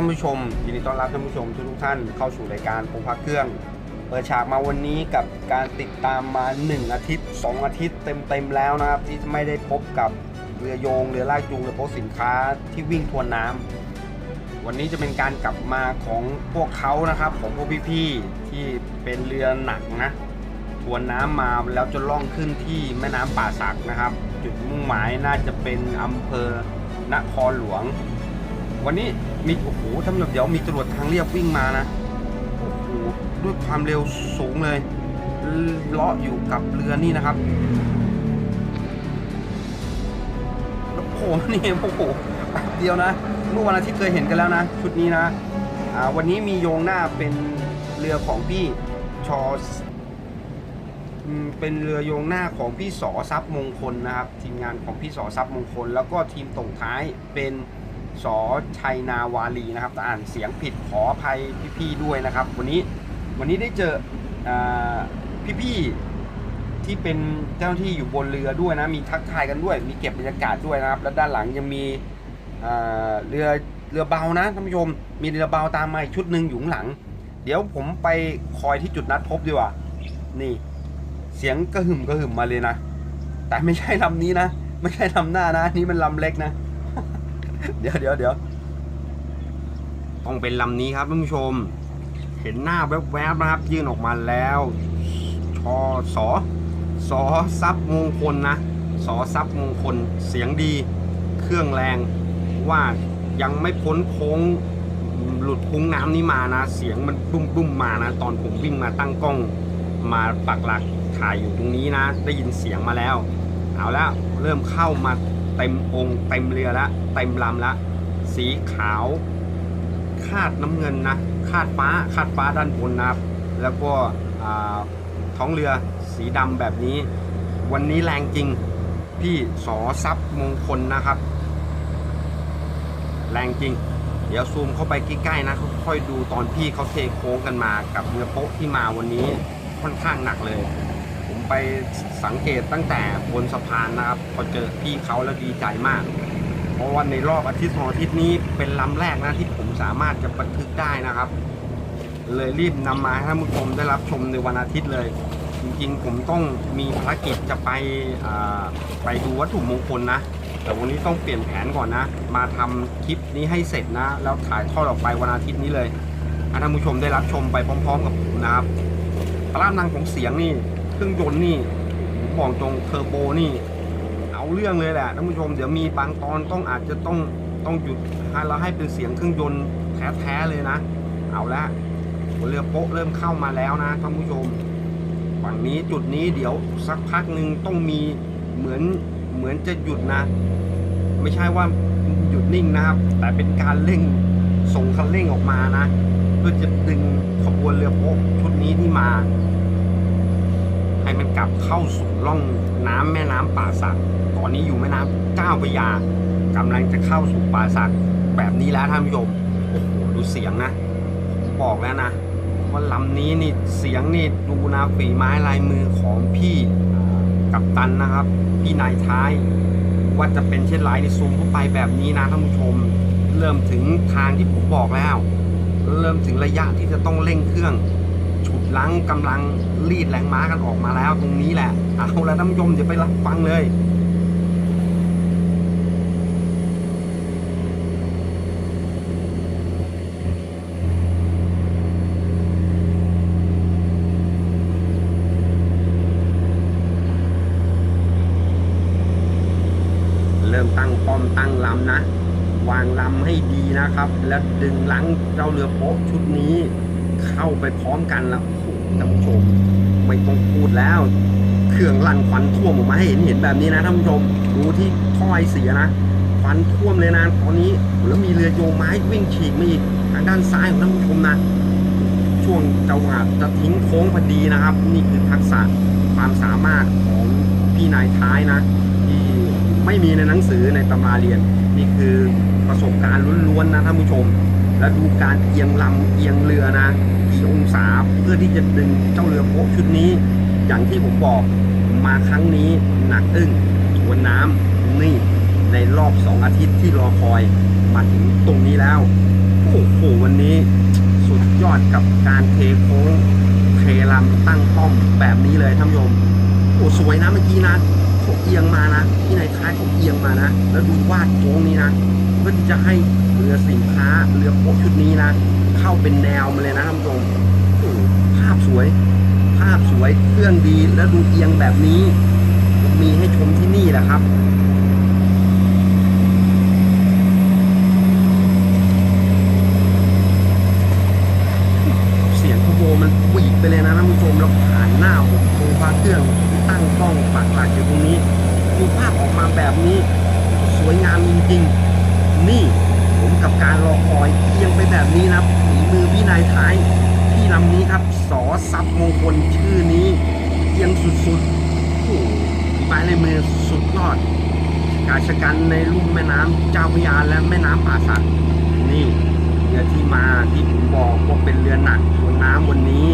ท่านผู้ชมยินดีต้อนรับท่านผู้ชมทุกท่านเข้าสู่รายการพงพักเครื่อง เปิดฉากมาวันนี้กับการติดตามมา 1 อาทิตย์ 2 อาทิตย์เต็มๆแล้วนะครับ ที่ไม่ได้พบกับเรือโยงเรือลากจูงเรือโป๊สินค้าที่วิ่งทวนน้ำวันนี้จะเป็นการกลับมาของพวกเขานะครับ ของพวกพี่ๆที่เป็นเรือหนักนะทวนน้ำมาแล้วจะล่องขึ้นที่แม่น้ำป่าสักนะครับ จุดมุ่งหมายน่าจะเป็นอำเภอนครหลวง วันนี้มีโอ้โหท่านผู้ชมเดี๋ยวมีตำรวจทางเรียบวิ่งมานะโอ้โหด้วยความเร็วสูงเลยเลาะอยู่กับเรือนี่นะครับแล้วโอ้โหนี่โอ้โหเดียวนะเมื่อวันอาทิตย์เคยเห็นกันแล้วนะชุดนี้นะอ่าวันนี้มีโยงหน้าเป็นเรือของพี่ชอเป็นเรือโยงหน้าของพี่สอทรัพย์มงคลนะครับ ทีมงานของพี่สอทรัพย์มงคล แล้วก็ทีมส่งท้ายเป็น สชัยนาวาลีนะครับอ่านเสียงผิดขออภัยพี่ๆด้วยนะครับ วันนี้วันนี้ได้เจอพี่ๆที่เป็นเจ้าหน้าที่อยู่บนเรือด้วยนะ มีทักทายกันด้วย มีเก็บบรรยากาศด้วยนะครับ แล้วด้านหลังยังมีเรือเรือเบานะท่านผู้ชม มีเรือเบาตามมาอีกชุดหนึ่งอยู่ข้างหลัง เดี๋ยวผมไปคอยที่จุดนัดพบดีกว่า นี่ เสียงกระหึ่มกระหึ่มมาเลยนะ แต่ไม่ใช่ลำนี้นะ ไม่ใช่ลำหน้านะนนี้มันลำเล็กนะ เดี๋ยวเดี๋ยวเดี๋ยวต้องเป็นลำนี้ครับท่านผู้ชม เห็นหน้าแวบๆนะครับ ยื่นออกมาแล้วชอสอสอซับมงคลนะสอซับมงคลเสียงดี เครื่องแรงว่ายังไม่พ้นโค้งหลุดคุ้งน้ำนี้มานะ เสียงมันบุ้มบุ้มมานะ ตอนผมวิ่งมาตั้งกล้องมาปักหลักถ่ายอยู่ตรงนี้นะ ได้ยินเสียงมาแล้ว เอาแล้วเริ่มเข้ามา เต็มองค์เต็มเรือล้วเต็มลำล้วสีขาว คาดน้ำเงินนะ คาดฟ้าคาดฟ้าด้านบนนะครับ แล้วก็ท้องเรือสีดำแบบนี้ วันนี้แรงจริงพี่สอซับมงคลนะครับ แรงจริง เดี๋ยวซูมเข้าไปใกล้ๆนะค่อยดูตอนพี่เขาเทโค้งกันมากับเรือโป๊ะที่มาวันนี้ค่อนข้างหนักเลย ไปสังเกตตั้งแต่บนสะพานนะครับพอเจอพี่เขาแล้วดีใจมาก เพราะว่าในรอบอาทิตย์สองอาทิตย์นี้เป็นลำแรกนะที่ผมสามารถจะบันทึกได้นะครับ เลยรีบนำมาให้ท่านผู้ชมได้รับชมในวันอาทิตย์เลย จริงๆ ผมต้องมีภารกิจจะไปไปดูวัตถุมงคลนะ แต่วันนี้ต้องเปลี่ยนแผนก่อนนะ มาทำคลิปนี้ให้เสร็จนะ แล้วถ่ายทอดออกไปวันอาทิตย์นี้เลยให้ท่านผู้ชมได้รับชมไปพร้อม ๆ กับผมนะครับพลังนังของเสียงนี่ เครื่องยนต์นี่ผมบอกตรงเทอร์โบนี่ เอาเรื่องเลยแหละท่านผู้ชมเดี๋ยวมีบางตอนต้องอาจจะต้องต้องหยุดให้เราให้เป็นเสียงเครื่องยนต์แท้ๆเลยนะ เอาละหัวเรือโป๊ะเริ่มเข้ามาแล้วนะท่านผู้ชมฝั่งนี้จุดนี้เดี๋ยวสักพักหนึ่งต้องมีเหมือนเหมือนจะหยุดนะ ไม่ใช่ว่าหยุดนิ่งนะครับ แต่เป็นการเร่งส่งคันเร่งออกมานะ เพื่อจะดึงขบวนเรือโป๊ะชุดนี้ที่มา ให้มันกลับเข้าสู่ร่องน้ำแม่น้ำป่าสักตอนนี้อยู่แม่น้ำเจ้าพระยากำลังจะเข้าสู่ป่าสักแบบนี้แล้วท่านผู้ชมโอ้โหดูเสียงนะผมบอกแล้วนะว่าลำนี้นี่เสียงนี่ดูนะฝีไม้ลายมือของพี่กัปตันนะครับ พี่นายท้าย ว่าจะเป็นเช่นไรในซูมเข้าไปแบบนี้นะท่านผู้ชม เริ่มถึงทางที่ผมบอกแล้ว เริ่มถึงระยะที่จะต้องเร่งเครื่อง ลังกำลังรีดแรงม้ากันออกมาแล้วตรงนี้แหละ เอาละท่านผู้ชมอย่าไปรับฟังเลยเริ่มตั้งป้อมตั้งลำนะ วางลำให้ดีนะครับ แล้วดึงหลังเจ้าเรือโป๊ะชุดนี้ เข้าไปพร้อมกันแล้ว ท่านผู้ชมไม่ต้องพูดแล้ว เครื่องลั่นควันท่วมออกมาให้เห็นเห็นแบบนี้นะท่านผู้ชมดูที่ถ้อยเสียนะควันท่วมเลยนะตอนนี้แล้วมีเรือโยงไม้วิ่งฉีกมาอีกทางด้านซ้ายของท่านผู้ชมนะ ช่วงจังหวะจะทิ้งโค้งพอดีนะครับ นี่คือทักษะความสามารถของพี่นายท้ายนะ ที่ไม่มีในหนังสือในตำราเรียน นี่คือประสบการณ์ล้วนๆนะท่านผู้ชม และดูการเอียงลำเอียงเรือนะ กี่องศา เพื่อที่จะดึงเจ้าเรือโป๊ะชุดนี้ อย่างที่ผมบอกมาครั้งนี้หนักอึ้งทวนน้ำนี่ในรอบสองอาทิตย์ที่รอคอยมาถึงตรงนี้แล้วโอ้โอ้โหวันนี้สุดยอดกับการเทโค้งเทลำตั้งป้อมแบบนี้เลยท่านผู้ชมโอ้สวยนะเมื่อกี้นะ เขาเอียงมานะที่ในท้ายเขาเอียงมานะ แล้วดูวาดโค้งนี้นะเพื่อที่จะให้เรือสินค้าเรือโป๊ะชุดนี้นะเข้าเป็นแนวมาเลยนะท่านผู้ชมภาพสวย ภาพสวยเครื่องดีแล้วดูเอียงแบบนี้ มีให้ชมที่นี่แหละครับ เสียงทูโบมันหวีดไปเลยนะท่านผู้ชมแล้วผ่านหน้าผมตรงฟ้าเครื่องตั้งกล้องปักหลักอยู่ตรงนี้ดูภาพออกมาแบบนี้ สวยงามจริงๆ นี่ผมกับการรอคอยเอียง ไปแบฝีมือพี่นายท้ายพี่ลำนี้ครับสอซับมงคลชื่อนี้เอียงสุดๆโอ้ฝีไม้ลายมือสุดยอดกาชกันในลุ่มแม่น้ำเจ้าพระยาและแม่น้ำป่าสักนี่เรือที่มาที่ผมบอกว่าเป็นเรือหนักบนน้ำวันนี้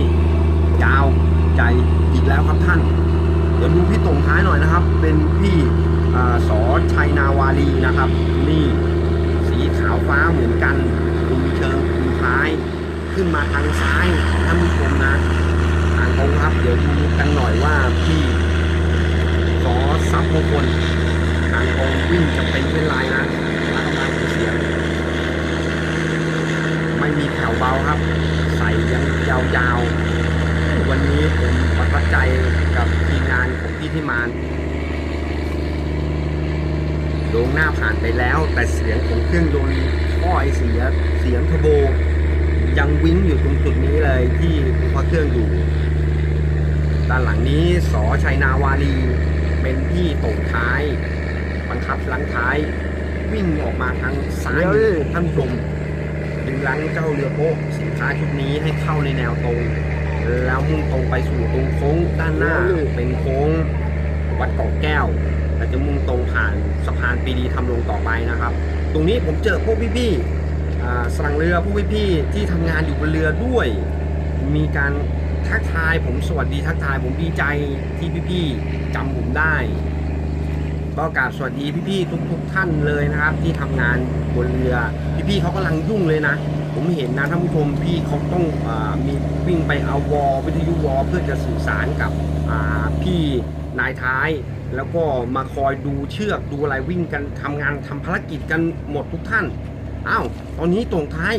ยาวใหญ่อีกแล้วครับท่าน เดี๋ยวดูพี่ตรงท้ายหน่อยนะครับ เป็นพี่อสอชัยนาวารีนะครับ นี่ ขาวฟ้าเหมือนกันคุมเชิงคุมท้าย ขึ้นมาทางซ้ายท่านผู้ชมนะทางตรงครับ เดี๋ยวดูกันหน่อยว่าพี่สอซับมงคลทางตรงวิ่งจะเป็นเป็นลายนะแล้วกำลังเสียงไม่มีแถวเบาครับ ใส่ยังยาวๆ วันนี้ผมประทับใจกับทีมงานของพี่ที่มาน ดงหน้าผ่านไปแล้ว แต่เสียงของเครื่องยนต์ท่อไอเสียเสียงเทอร์โบ ยังวิ้งอยู่ตรงจุดนี้เลยที่พระเครื่องอยู่ ด้านหลังนี้สอชัยนาวารีเป็นพี่ตรงท้ายบังคับหลังท้ายวิ่งออกมาทางซ้ายมือท่านผู้ชมดึงลังเจ้าเรือโป๊ะสินค้าชุดนี้ให้เข้าในแนวตรง แล้วมุ่งตรงไปสู่ตรงโค้งด้านหน้าเป็นโค้งวัดเกาะแก้ว และจะมุ่งตรงผ่านสะพานปีดีทำลงต่อไปนะครับ ตรงนี้ผมเจอพวกพี่ๆอ่าสั่งเรือพวกพี่ๆที่ทำงานอยู่บนเรือด้วย มีการทักทายผมสวัสดีทักทายผมดีใจที่พี่ๆจำผมได้ ก็กราบสวัสดีพี่ๆทุกๆท่านเลยนะครับ ที่ทำงานบนเรือ พี่ๆเขากำลังยุ่งเลยนะ ผมเห็นนะท่านผู้ชมพี่เขาต้องอมีวิ่งไปเอาวอลวิทยุวอลเพื่อจะสื่อสารกับพี่นายท้าย แล้วก็มาคอยดูเชือกดูอะไรวิ่งกันทำงานทำภารกิจกันหมดทุกท่านอ้าวตอนนี้ตรงท้าย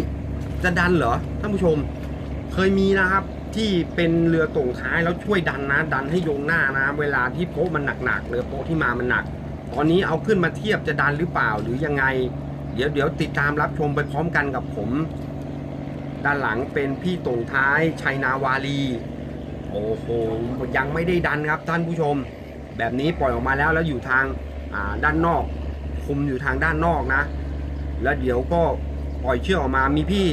จะดันเหรอท่านผู้ชม เคยมีนะครับที่เป็นเรือตรงท้ายแล้วช่วยดันนะ ดันให้โยงหน้านะ เวลาที่โป๊ะมันหนักๆเรือโป๊ะที่มามันหนัก ตอนนี้เอาขึ้นมาเทียบจะดันหรือเปล่าหรือยังไง เดี๋ยวเดี๋ยวติดตามรับชมไปพร้อมกันกับผม ด้านหลังเป็นพี่ตรงท้ายชัยนาวารีโอ้โหยังไม่ได้ดันครับท่านผู้ชม แบบนี้ปล่อยออกมาแล้วแล้วอยู่ทางาด้านนอก คุมอยู่ทางด้านนอกนะ แล้วเดี๋ยวก็ปล่อยเชือกออกมามีพี่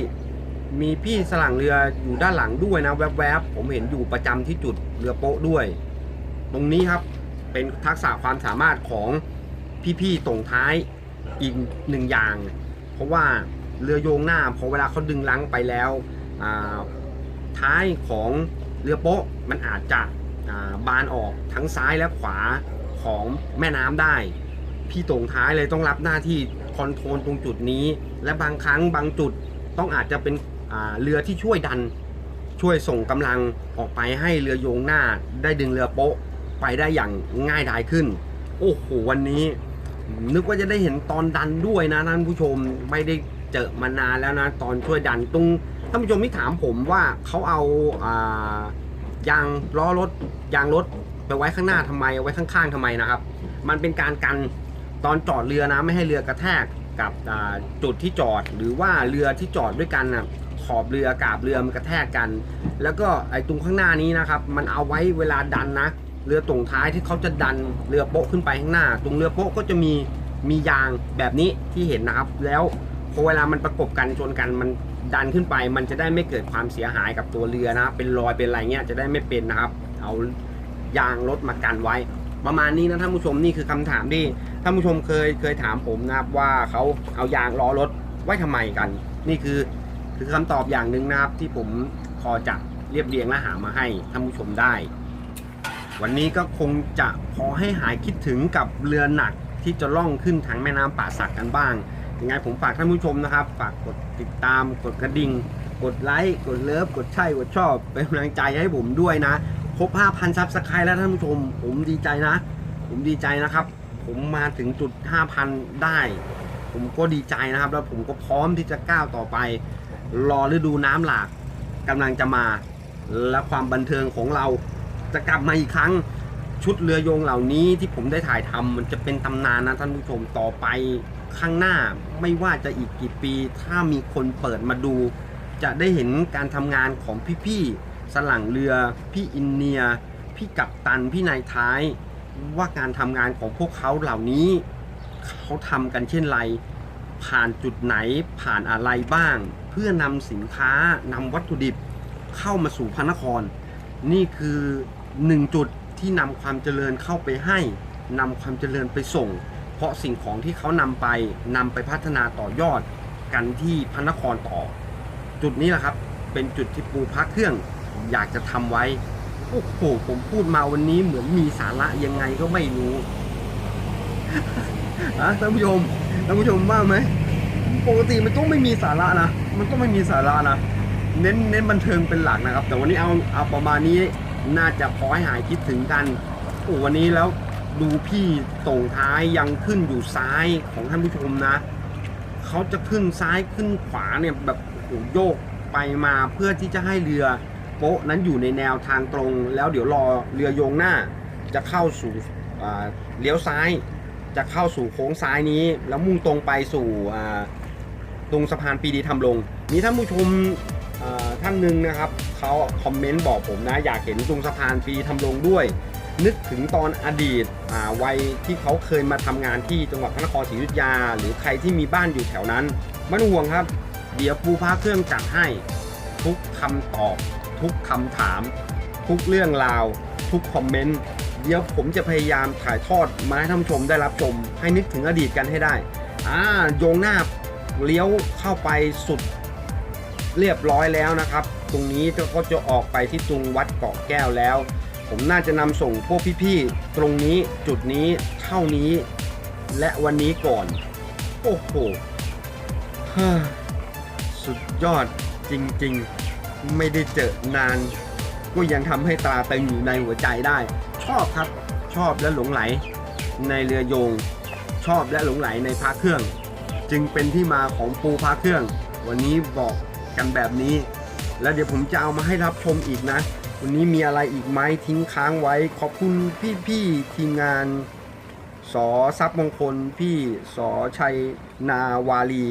มีพี่สลังเรืออยู่ด้านหลังด้วยนะ แวบๆ ผมเห็นอยู่ประจำที่จุดเรือโป๊ะด้วย ตรงนี้ครับเป็นทักษะความสามารถของพี่ๆตรงท้ายอีกหนึ่งอย่าง เพราะว่าเรือโยงหน้าพอเวลาเขาดึงลังไปแล้วท้ายของเรือโป๊ะมันอาจจะ บานออกทั้งซ้ายและขวาของแม่น้ำได้ พี่ตรงท้ายเลยต้องรับหน้าที่คอนโทรลตรงจุดนี้ และบางครั้งบางจุดต้องอาจจะเป็นเรือที่ช่วยดัน ช่วยส่งกำลังออกไปให้เรือโยงหน้า ได้ดึงเรือโป๊ะไปได้อย่างง่ายดายขึ้น โอ้โหวันนี้ นึกว่าจะได้เห็นตอนดันด้วยนะท่านผู้ชมไม่ได้เจอมานานแล้วนะตอนช่วยดันตรงท่านผู้ชมที่ถามผมว่าเขาเอาอา ยางล้อรถยางรถไปไว้ข้างหน้าทำไมเอาไว้ข้างๆทำไมนะครับ มันเป็นการกันตอนจอดเรือนะไม่ให้เรือกระแทกกับจุดที่จอด หรือว่าเรือที่จอดด้วยกันนะขอบเรือกาบเรือมันกระแทกกัน แล้วก็ไอ้ตรงข้างหน้านี้นะครับ มันเอาไว้เวลาดันนะเรือตรงท้ายที่เขาจะดันเรือโป๊ะขึ้นไปข้างหน้า ตรงเรือโป๊ะก็จะมีมียางแบบนี้ที่เห็นนะครับ แล้วพอเวลามันประกบกันชนกันมัน ดันขึ้นไปมันจะได้ไม่เกิดความเสียหายกับตัวเรือนะครับเป็นรอยเป็นอะไรเงี้ยจะได้ไม่เป็นนะครับ เอายางรถมากันไว้ ประมาณนี้นะท่านผู้ชมนี่คือคำถามที่ท่านผู้ชมเคยเคยถามผมนะครับว่าเขาเอายางล้อรถไว้ทำไมกัน นี่คือคือคำตอบอย่างหนึ่งนะครับที่ผมพอจะเรียบเรียงและหามาให้ท่านผู้ชมได้ วันนี้ก็คงจะพอให้หายคิดถึงกับเรือหนักที่จะล่องขึ้นทางแม่น้ำป่าสักกันบ้าง ยังไงผมฝากท่านผู้ชมนะครับ ฝากกดติดตามกดกระดิ่ง กดไลค์กดเลิฟกดใช่กดชอบเป็นกำลังใจให้ผมด้วยนะครบ5,000ซับสไครต์แล้วท่านผู้ชม ผมดีใจนะ ผมดีใจนะครับ ผมมาถึงจุด 5,000 ได้ ผมก็ดีใจนะครับ แล้วผมก็พร้อมที่จะก้าวต่อไป รอฤดูน้ำหลากกำลังจะมา และความบันเทิงของเราจะกลับมาอีกครั้งชุดเรือโยงเหล่านี้ที่ผมได้ถ่ายทำมันจะเป็นตำนานนะท่านผู้ชมต่อไป ข้างหน้าไม่ว่าจะอีกกี่ปี ถ้ามีคนเปิดมาดู จะได้เห็นการทำงานของพี่ๆสลังเรือ พี่อินเนีย พี่กัปตันพี่นายท้าย ว่าการทำงานของพวกเขาเหล่านี้ เขาทำกันเช่นไร ผ่านจุดไหนผ่านอะไรบ้าง เพื่อนำสินค้านำวัตถุดิบเข้ามาสู่พระนคร นี่คือหนึ่งจุดที่นำความเจริญเข้าไปให้นำความเจริญไปส่ง ราะสิ่งของที่เขานำไปนำไปพัฒนาต่อยอดกันที่พระนครต่อ จุดนี้แหละครับเป็นจุดที่ปูพักเครื่องอยากจะทำไว้โอ้โหผมพูดมาวันนี้เหมือนมีสาระยังไงก็ไม่รู้อะท่านผู้ชมท่านผู้ชมว่าไหมปกติมันต้องไม่มีสาระนะมันต้องไม่มีสาระนะเน้นเน้นบันเทิงเป็นหลักนะครับ แต่วันนี้เอาเอาประมาณนี้น่าจะพอให้หายคิดถึงกันโอ้วันนี้แล้ว ดูพี่ส่งท้ายยังขึ้นอยู่ซ้ายของท่านผู้ชมนะเขาจะขึ้นซ้ายขึ้นขวาเนี่ยแบบโหโยกไปมาเพื่อที่จะให้เรือโป๊ะนั้นอยู่ในแนวทางตรง แล้วเดี๋ยวรอเรือโยงหน้า จะเข้าสู่เลี้ยวซ้าย จะเข้าสู่โค้งซ้ายนี้ แล้วมุ่งตรงไปสู่ตรงสะพานปีดีทำลง มีท่านผู้ชมท่านหนึ่งนะครับเขาคอมเมนต์บอกผมนะ อยากเห็นตรงสะพานปีดีทำลงด้วย นึกถึงตอนอดีตวัยที่เขาเคยมาทำงานที่จังหวัดพระนครศรีอยุธยา หรือใครที่มีบ้านอยู่แถวนั้นไม่ต้องห่วงครับ เดี๋ยวปูพาเครื่องจัดให้ ทุกคำตอบ ทุกคำถาม ทุกเรื่องราว ทุกคอมเมนต์เดี๋ยวผมจะพยายามถ่ายทอดมาให้ท่านชมได้รับชม ให้นึกถึงอดีตกันให้ได้อ่าโยงหน้าเลี้ยวเข้าไปสุดเรียบร้อยแล้วนะครับ ตรงนี้ก็จะออกไปที่ตรงวัดเกาะแก้วแล้ว ผมน่าจะนำส่งพวกพี่ๆ ตรงนี้จุดนี้เท่านี้ และวันนี้ก่อน โอ้โหสุดยอดจริงๆ ไม่ได้เจอนาน ก็ยังทำให้ตราตึงอยู่ในหัวใจได้ ชอบครับชอบและหลงไหล ในเรือโยง ชอบและหลงไหลในพระเครื่อง จึงเป็นที่มาของปูพระเครื่อง วันนี้บอกกันแบบนี้ แล้วเดี๋ยวผมจะเอามาให้รับชมอีกนะ วันนี้มีอะไรอีกไหมทิ้งค้างไว้ ขอบคุณพี่ๆทีมงานสอทรัพย์มงคล พี่สอชัยนาวาลี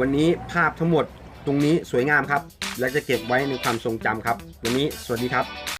วันนี้ภาพทั้งหมดตรงนี้สวยงามครับ และจะเก็บไว้ในความทรงจำครับ วันนี้สวัสดีครับ